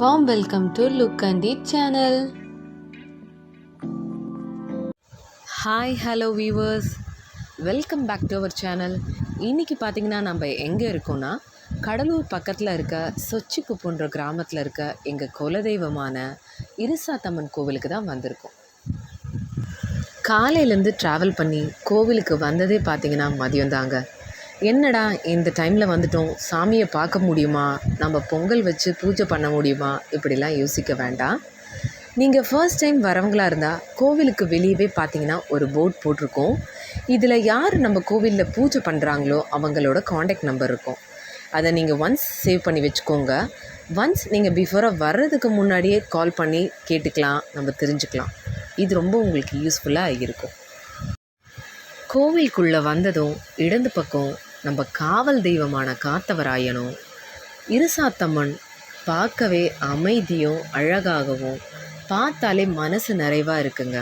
Warm welcome to look and Eat channel hi hello viewers welcome back to our channel இன்றைக்கி பார்த்தீங்கன்னா நம்ம எங்கே இருக்கோம்னா கடலூர் பக்கத்தில் இருக்க சொச்சிக்குப்புன்ற கிராமத்தில் இருக்க எங்கள் குலதெய்வமான இருசாத்தம்மன் கோவிலுக்கு தான் வந்திருக்கோம். காலையிலேருந்து ட்ராவல் பண்ணி கோவிலுக்கு வந்ததே பார்த்தீங்கன்னா மதியம் தாங்க. என்னடா இந்த டைமில் வந்துட்டோம்? சாமியை பார்க்க முடியுமா? நம்ம பொங்கல் வச்சு பூஜை பண்ண முடியுமா? இப்படிலாம் யோசிக்க வேண்டாம். நீங்கள் ஃபர்ஸ்ட் டைம் வரவங்களாக இருந்தால் கோவிலுக்கு வெளியவே பார்த்தீங்கன்னா ஒரு போர்ட் போட்டிருக்கோம். இதில் யார் நம்ம கோவிலில் பூஜை பண்ணுறாங்களோ அவங்களோட காண்டாக்ட் நம்பர் இருக்கும். அதை நீங்கள் ஒன்ஸ் சேவ் பண்ணி வச்சுக்கோங்க. ஒன்ஸ் நீங்கள் பிஃபோராக வர்றதுக்கு முன்னாடியே கால் பண்ணி கேட்டுக்கலாம் நம்ம தெரிஞ்சுக்கலாம். இது ரொம்ப உங்களுக்கு யூஸ்ஃபுல்லாக இருக்கும். கோவிலுக்குள்ளே வந்ததும் இடது பக்கம் நம்ம காவல் தெய்வமான காத்தவராயனும் இருசாத்தம்மன் பார்க்கவே அமைதியும் அழகாகவும் பார்த்தாலே மனசு நிறைவாக இருக்குங்க.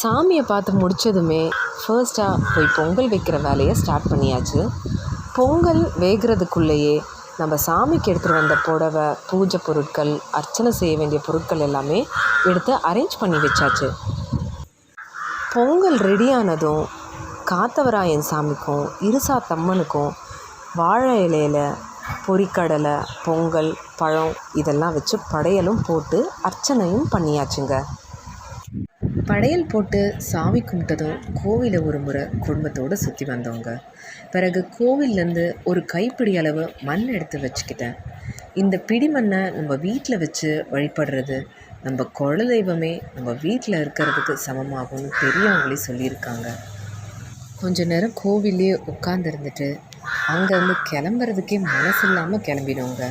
சாமியை பார்த்து முடிச்சதுமே ஃபர்ஸ்ட்டாக போய் பொங்கல் வைக்கிற வேலையை ஸ்டார்ட் பண்ணியாச்சு. பொங்கல் வேகிறதுக்குள்ளேயே நம்ம சாமிக்கு எடுத்துகிட்டு வந்த புடவை பூஜை பொருட்கள் அர்ச்சனை செய்ய வேண்டிய பொருட்கள் எல்லாமே எடுத்து அரேஞ்ச் பண்ணி வச்சாச்சு. பொங்கல் ரெடியானதும் காத்தவராயன் சாமிக்கும் இருசாத்தம்மனுக்கும் வாழை இலையில் பொரிக்கடலை பொங்கல் பழம் இதெல்லாம் வச்சு படையலும் போட்டு அர்ச்சனையும் பண்ணியாச்சுங்க. படையல் போட்டு சாமி கும்பிட்டதும் கோவிலை ஒரு முறை குடும்பத்தோடு சுற்றி வந்தவங்க. பிறகு கோவில்லேருந்து ஒரு கைப்பிடி அளவு மண் எடுத்து வச்சுக்கிட்டேன். இந்த பிடி மண்ணை நம்ம வீட்டில் வச்சு வழிபடுறது நம்ம குலதெய்வமே நம்ம வீட்டில் இருக்கிறதுக்கு சமமாகும்னு பெரியவங்களே சொல்லியிருக்காங்க. கொஞ்ச நேரம் கோவிலே உட்காந்துருந்துட்டு அங்கேருந்து கிளம்புறதுக்கே மனசு இல்லாமல் கிளம்பிடுவோங்க.